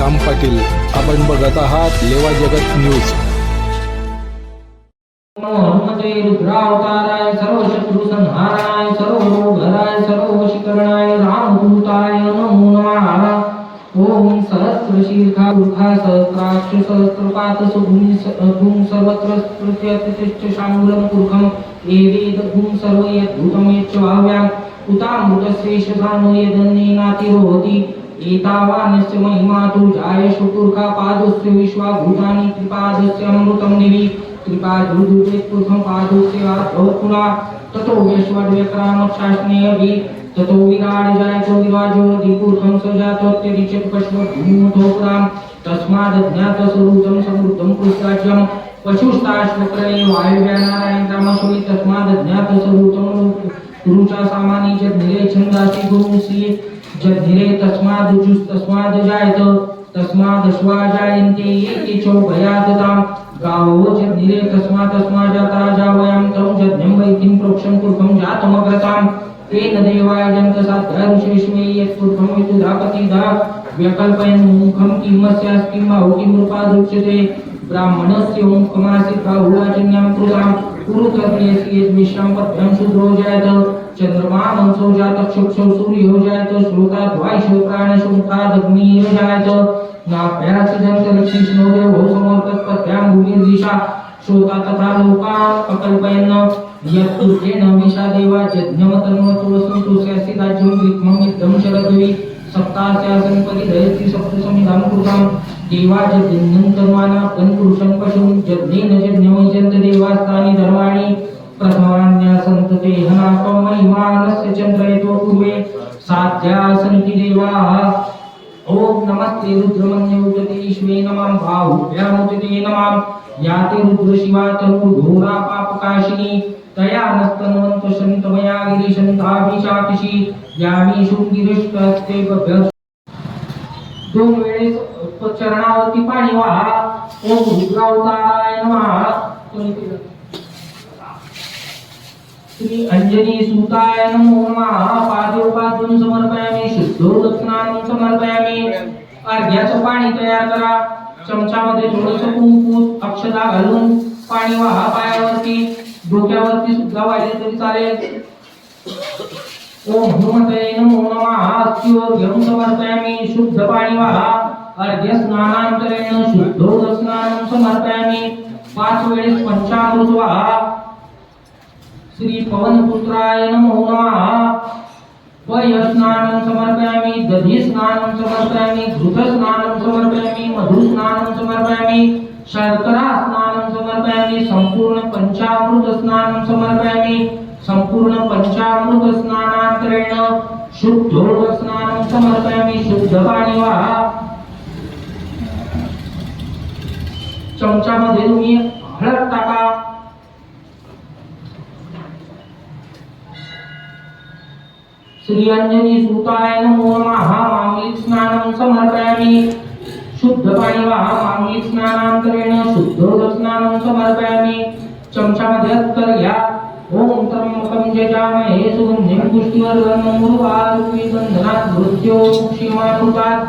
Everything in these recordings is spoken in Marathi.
श्याम पाटील. आपण बघत आहात लेवा जगत न्यूज. हनुमते रुद्रावताराय सर्व शत्रू संहाराय सर्व रोगराय सर्व शिकरणाय रामदूताय नमो नमः. ओम सहस्र शीर्षा दुर्गा सहस्राक्ष सहस्रपात सुभूमि भूम सर्वत्र स्मृत्यतिष्ठ शांगुलं पुरुखम एवेद भूम सर्व यद्भूतं यच्च भाव्याम् उतामृतस्येष धानो एतावा एतावानस्य महिमा तु जायशु पुरुखा पादस्य विश्वा विश्वाभूतानि त्रिपादस्य अमृतं दिवि त्रिपादुर्दुते पुरुषं पादस्य आत्मपुरा ततो यश्वड्व्यक्रामशासने वि ततो विराड जायतो विराजो दिपुरुषं स जातोत्यदिचत पश्वभूमोथोपुरां तस्मादज्ञातस्वरूपं समृद्धं पुरुषराज्यं पशुस्ताश्वक्रये वायुव्यानारायण रामशोई तस्मादज्ञातस्वरूपं गुरुचा सामानी जज्ञिरे छंदासी गुरुसी। जज्ञिरे तस्मादुजुस् तस्माद जायत तस्मादश्वा जायन्ते ये येते चौभयादताम् गावो जज्ञिरे तस्मात् तस्मा जाता जावयां तं जज्ञं वै किं प्रोक्षं कुर्भं जातमग्रताम्। तेन देवाय जन्तसाध्या ऋषेष्मे यत्पुर्भं विदुधापतिधा व्यकल्पयन् मुखं किमस्यास्ति किं रूपा दृश्यते ब्राह्मणस्य मुखमासीत् बाहुलाजन्यां कृतां। कुरुकर्ण्यस्य यद्विश्रां पद्भ्यां शूद्रो जायत। चंद्रमा मंसो जातः चक्षुः सूर्यो जायत श्रोता द्वायशो प्राणशुमुखादग्निः जायत नाभ्यास जन्तलक्षिष्णो देवो समर्पत्पद्भ्यां भूमिर्दिशा श्रोता तथा लोका अकल्पयन् यत्तुर्तेन मिषा देवा यज्ञमतन्वतो वसन्तु स्यासि राज्यं ग्रीक्मं युद्धं शरद्वि दयति सप्त सप्तसमिधां कृतां देवा यज्ञं तन्वाना पुरुषं पशुं जज्ञेन जज्ञमयजन्त देवास्तानि धर्माणि प्रथमान्यासन्त ते हनाकं महिमानस्य चन्द्रयतो पूर्वे साध्या सन्ति देवाः। ओम नमस्ते रुद्रमन्योजते ईश्वे नमः। बाहुभ्यामुजते नमः। याते रुद्र शिवा तनु घोरा पापकाशिनी। तया नस्तन्वन्त शन्तमया गिरिशन्ताभिशापिषी। यामी शृंगिरिष्टस्ते बभ्य दोन वेळेस चरणावरती पाणी वाहा ओम रुद्रावताराय नमः। कोणी श्री अंजनी सुताय नमो नमः. पादोपादून समर्पयामी शुद्धोदस्नानं समर्पयामी. अर्घ्याचं पाणी तयार करा. चमच्यामध्ये थोडस कुंकू अक्षता घालून पाणी वाहा पायावरती. डोक्यावरती सुद्धा वाहिले तरी चालेल. ओम हनुमते नमो नमः. अस्थिवर घेऊन समर्पयामी. शुद्ध पाणी वाहा. अर्ध्य स्नानांतरेण शुद्धोदस्नानं समर्पयामी. पाच वेळेस पंचामृत वाहा. श्री पवनपुत्राय नमो नमः। वयस्नानं समर्पयामि दधिस्नानं समर्पयामि, घृतस्नानं समर्पयामि, मधुस्नानं समर्पयामि शर्करा स्नानं समर्पयामि, सम्पूर्ण पञ्चामृत स्नानं समर्पयामि, सम्पूर्ण पञ्चामृत स्नानान्तरेण शुद्धोदक स्नानं समर्पयामि शुद्ध पाणी वाहा चमच्यामध्ये तुम्ही हळद टाका। श्रीअंजनी सुताय नमो नमः मांगलिक स्नानं समर्पयामि। शुद्ध पाणी वाहा मांगलिक स्नानांतरेण शुद्धोदक स्नानं समर्पयामि। चमच्यामध्ये अत्तर घ्या ओम त्र्यंबकं जजामहे सुगंधिं पुष्टिवर्धनं उर्वारुकि बंधनात् मृत्योमुक्षीमामृतात्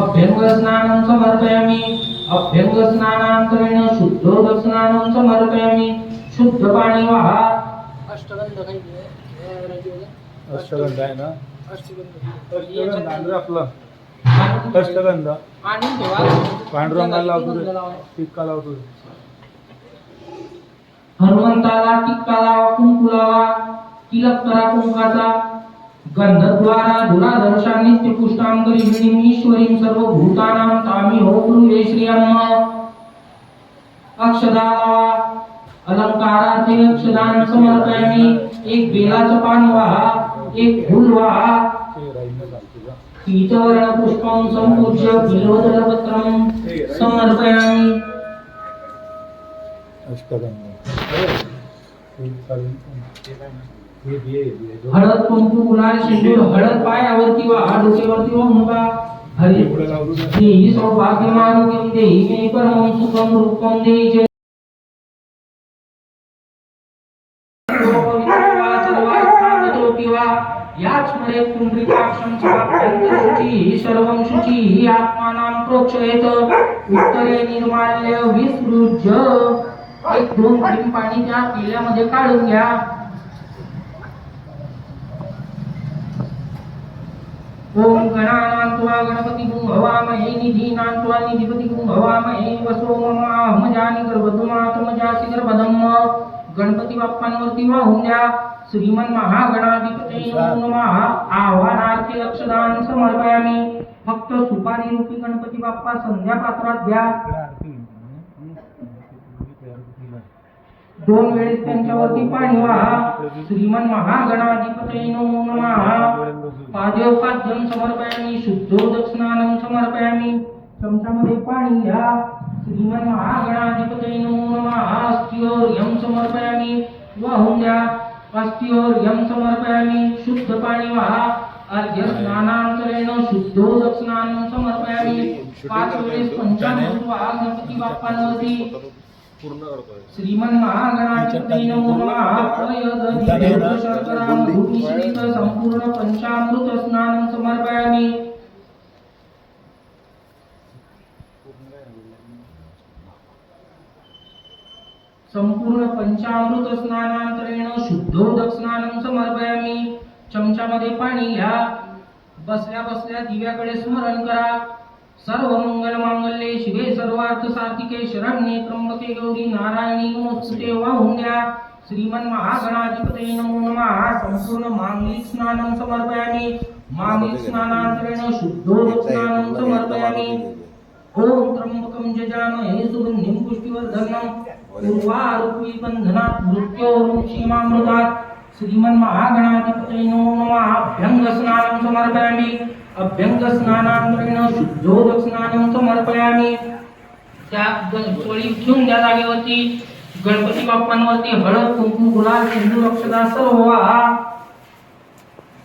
अभ्यङ्गस्नानं समर्पयामि। अभ्यङ्गस्नानान्तरेण शुद्धोदक स्नानं समर्पयामि। शुद्ध पाणी वाहा अष्टगंध आहे ना? अष्टगंध. आहे आपलं. अष्टगंध. पांडुरंगाला लावतो. टिक्का लावतो. हनुमंताला टिक्का लावा कुंकू लावा तिलक करा कुंकाचा. गंधद्वारा धुराधर्षा नित्य पुष्टांगरी विणीम ईश्वरीं सर्व भूतानां तामी हो गुरुवे श्री अम्मा. अक्षदा लावा. अलंकाराचे अक्षदान समर्पयामी. एक बेलाचं पान वाहा. एक फुल वाहा. ते पुष्पं संपूज्य बिल्वदलपत्रं समर्पयामि. अष्टगंध हळद कुंकू गुलाल सिंदूर हळद पायावरती वा डोक्यावरती वा मुगा. हरी देही लावतो का? देही मे परमं सुखम रूपम देहि. याच मध्ये पुंडरीकाक्षं शुची सर्वं शुची आत्मानां प्रोक्षयेत उत्तरे निर्माल्य विसृज्य. एक दोन थेंब पाणी त्या किल्ल्यामध्ये काढून घ्या. ओम गणानान्त्वा गणपती गुं हवामहे निधीनान्त्वा निधिपती गुं हवामहे वसो मम अहमजानि गर्भधुमातमजासि गर्भधम्म. गणपती बाप्पांवरती वाहून द्या. श्रीमन महागणाधिपती नमः. आव्हानार्थी अक्षदान समर्पयामी. फक्त सुपारी रूपी गणपती बाप्पा संध्या पात्रात द्या दोन वेळेस त्यांच्यावरती पाणी वाहा. श्रीमन महागणाधिपती नमः. पाद्योपाद्यं समर्पयामि. शुद्धोदस्नानं समर्पयामि. चमच्यामध्ये पाणी घ्या. श्रीमन महागणाधिपती नमः. अस्त्योर्यं समर्पयामि. वाहून द्या. अस्त्योर्यं समर्पयामि शुद्ध पाणी वाहा। अर्घ्य स्नानांतरेण शुद्धोदस्नानं समर्पयामि। पाच वेळेस पंचामृत वाहा गणपती बाप्पांवरती श्रीमन महागणाधिपती नमः शर्करा संपूर्ण पंचामृत स्नानं समर्पयामि। संपूर्ण पंचामृत स्नानांतरेण शुद्धोदक स्नानं समर्पयामि. चमच्यामध्ये पाणी घ्या. बसल्या बसल्या दिव्याकडे स्मरण करा. सर्व मंगल मांगल्ये शिवे सर्वार्थ साधिके शरण्ये त्र्यंबके गौरी नारायणी नमोस्तुते वाहून द्या. श्रीमन महागणाधिपते नमो नमः. संपूर्ण मांगलिक स्नानं समर्पयामि. मांगलिक स्नानांतरेण शुद्धोदक स्नानं समर्पयामि. ओम त्र्यंबकं जजामहे सुगन्धिं पुष्टिवर्धनम् उर्वारुक्मी बन्धनात् मृत्योर्मुक्षीमामृतात् श्रीमन महागणाधिपते नमो नमः। अभ्यंग स्नानं समर्पयामि। अभ्यंग स्नानांतरेण शुद्धोदक स्नानं समर्पयामि। त्या सोळी घेऊन त्या जागेवरती गणपती बाप्पांवरती हळद कुंकू गुलाल सिंधू अक्षदा सर्व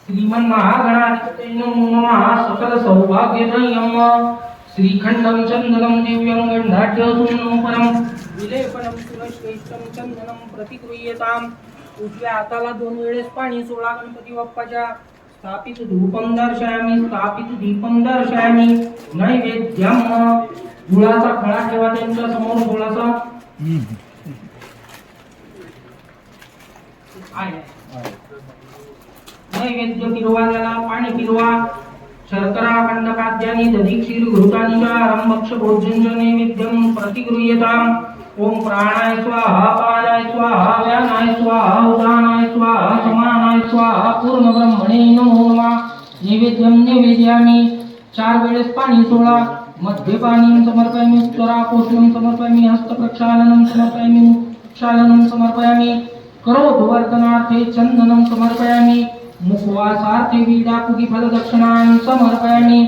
श्रीमन महागणाधिपते नमो नमः। सकल सौभाग्यदयम् श्रीखण्डं चन्दनं दिव्यं गन्धाढ्य सुन्नं परं। विलेपनं सुरश्रेष्ठं चन्दनं प्रतिगृह्यताम् उजव्या हाताला दोन वेळेस पाणी सोळा गणपती बाप्पाच्या। स्थापित धूपं दर्शयामी स्थापित दीपं दर्शयामी। नैवेद्यम गुळाचा खळा ठेवा त्यांच्यासमोर गुळाचा आहे. नैवेद्य फिरवा त्याला पाणी फिरवा। शर्करा खंडकाद्यानि घृतानि च आरंभक्ष भोजन प्रतिगृह्यताम्। ॐ प्राणाय स्वाहा पादाय स्वाहा व्यानाय स्वाहा उदानाय स्वाहा समानाय स्वाहा पूर्णब्रह्मणे नमो नमः। नैवेद्यं निवेदयामि चार वेळेस पाणी सोळा मध्ये समर्पयामि उत्तराकोशं समर्पयामि हस्तप्रक्षालनं समर्पयामि मुक्षालनं समर्पयामि। करोधवर्धनार्थे चन्दनं समर्पयामि। मुखवासार्थे विडाकुटी फलदक्षिणां समर्पयामि.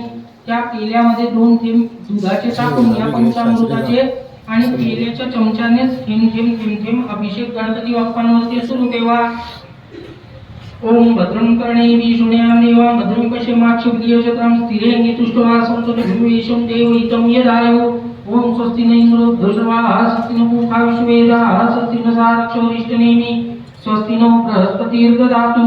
त्या केल्यामध्ये दोन थेंब दुधाचे टाकून या पंचामृताचे आणि केल्याच्या चमच्याने थेंब थेंब थेंब थेंब अभिषेक गणपती बाप्पांवरती सुरू ठेवा. ओम भद्रं कर्णेभिः शृणुयाम देवां भद्रं पश्येमाक्षुभिर्यजत्रां स्थिरेण तुष्टवासं सदभिवेशं देवहितं यदायु ओम स्वस्ति न इंद्रो धृतवाः स्वस्ति न पूषा विश्ववेदाः स्वस्ति न सारक्षोरिष्टनेमि स्वस्ति नो बृहस्पतिर्ददातु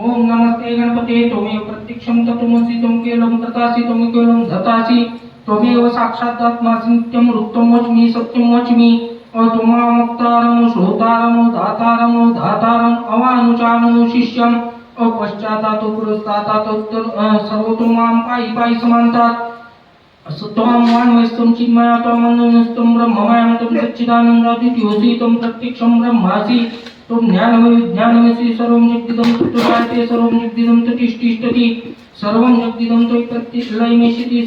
ओम नमस्ते गणपते. त्वमेव प्रत्यक्षं तत्त्वमसि त्वं केवलं तथासि त्वं केवलं धतासि. त्वमेव साक्षात् आत्मासि नित्यं वृत्तं वच्मि सत्यं वच्मि. अतुमामुक्तारं श्रोतारं दातारं धातारम् अवानुचानं शिष्यम्. अपश्चातातो पुरस्तातातोत्तर सर्वतोमां पायि पायि समान्तात्. असत्त्वं वाण्वयस्तं चिन्मया त्वमन्यस्तं ब्रह्ममयं त्वं सच्चिदानन्दद्वितीयोऽसि त्वं प्रत्यक्षं ब्रह्मासि. त्वं ज्ञानमयविज्ञानमसि सर्वं जगदिदं तत्त्वजाते सर्वं जगदिदं ततिष्ठिष्ठति सर्वं जगदिदं त्वयि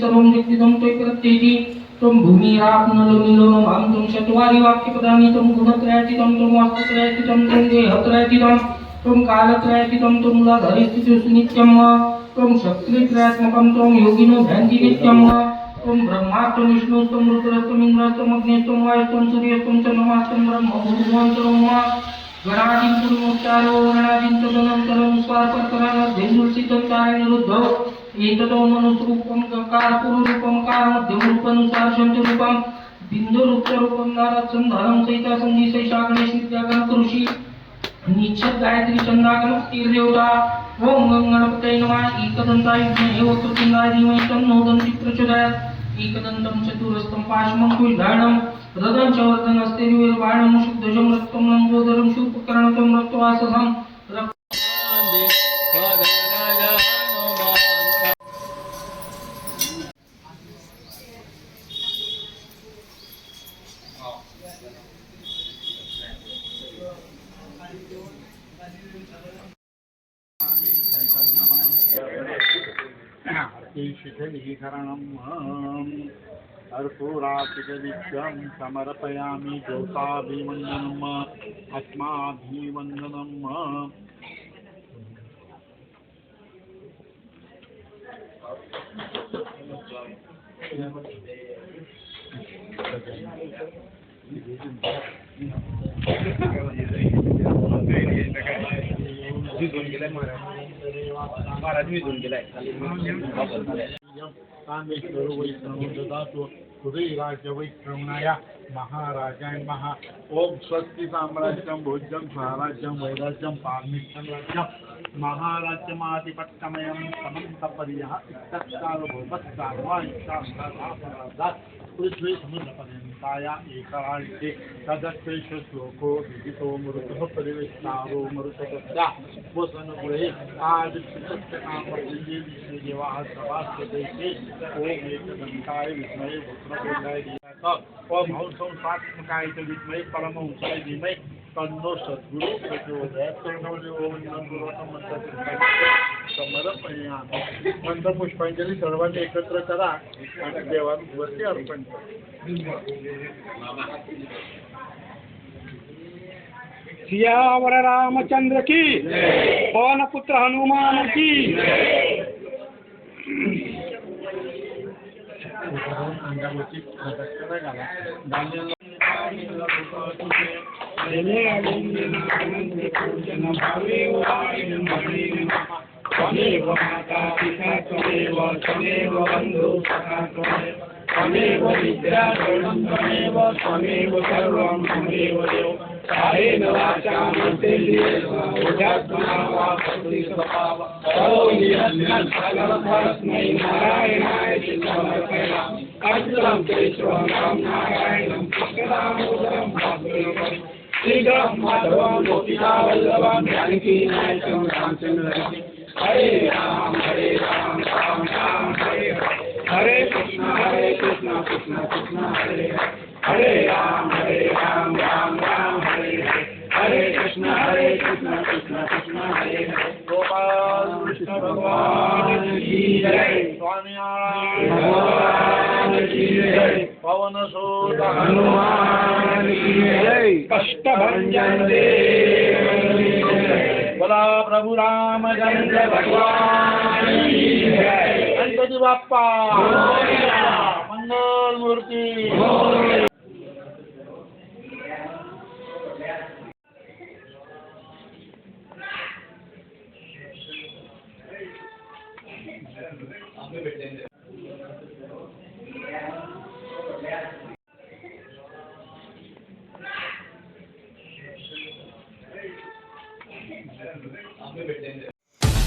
सर्वं जगदिदं त्वयि त्वं भूमिराप्नलोनिलोनं मां चत्वारि वाक्यपदानि त्वं गुणत्रयातीतं त्वं वास्तुत्रयातीतं त्वं देहत्रयातीतं त्वं कालत्रयातीतं त्वं मूलाधारिस्थितिषु नित्यं त्वं शक्तित्रयात्मकं त्वं योगिनो भ्यान्ति नित्यं त्वं ब्रह्मा त्वं विष्णु त्वं रुद्रस्त्वम् इन्द्रस्त्वम् अग्निस्त्वं वायुस्त्वं चन्द्रमास्त्वं ब्रह्म भूर्भुवन्तरं वा गणादिं पुरुमोच्चारो गणादिं तदनन्तरं एततो मनुस्रूपं कारपुरुरूपं कारमध्यमरूपनुसार शब्दरूपं बिन्दुरूपरूपं नारदसन्धानं सहिता सन्धिसैषा गणेश विद्यागणकऋषि निश्चित गायत्री चंदागण देवता ओम गंग नमः एकदंताय विद्महे वक्रतुंडाय धीमहि तन्नो दन्ति प्रचोदयात् एकदन्तं चतुरस्तं पाशमङ्कुशधारणं च वर्धनस्ते निर्वाणं शुद्धजं रक्तं लम्बोदरं शूर्पकर्णकं रक्तवाससं रक्त शिखरणम् कर्पूरातिकनित्यं समर्पयामि ज्योताभिवन्दनम् अस्माभिवन्दनम् कामेश्वर वैष्णव ददातु हृदयराज्य वैष्णवनाय महाराजाय महा ओम स्वस्ति साम्राज्यं भोज्यं स्वराज्यं वैराज्यं पार्मिष्ठं राज्यं। महाराज्यमाधिपत्यमयं समन्तपर्यः इत्तत्कालभूपत्सार्वायुष्टां पृथ्वी समुद्रपर्यन्ताय एकराज्ये तदत्वेष श्लोको विदितो मृतः परिवेष्टारो मृतपद्या वसनगृहे आदित्यकामपद्ये विश्वदेवाः सभास्य दैते ॐ एकदन्ताय विद्महे वक्रतुण्डाय ॐ हंसंसात्मकाय च विद्महे परमहंसाय धीमहि तन्नो सद्गुरु प्रचोदयात् नमः समर्पयामि मंद पुष्पांजली सर्वांनी एकत्र करा आणि देवावरती अर्पण करा. सियावर रामचंद्र की पवन पुत्र हनुमान की. अंगावरती घाला त्वमेव माता पिता त्वमेव त्वमेव बन्धु सखा त्वमेव त्वमेव विद्या शरणं त्वमेव त्वमेव सर्वं त्वमेव देव। कायेन वाचा मन्त्रेण ओजात्मना वा प्रकृति स्वभाव। करोमि यज्ञं सकलपरस्मै नारायणाय च समर्पयामि अर्जुनं केशवं राम नारायणं कृष्णदामोदरं भागवतं श्रीधरं माधवं गोपिका वल्लभं जानकी नायकं रामचन्द्रं हरे राम हरे राम राम राम हरे हरे। हरे कृष्ण हरे कृष्ण कृष्ण कृष्ण हरे हरे। राम हरे राम राम राम हरे हरे। कृष्ण हरे कृष्ण कृष्ण कृष्ण हरे हरे। गोपाल कृष्ण भगवान की जय। स्वामी नारायण भगवान की जय। पवन सुत हनुमान की जय। कष्टभंजन देव। बोला प्रभु रामचंद्र भगवान जय गणपती बाप्पा. मंगल मूर्ती.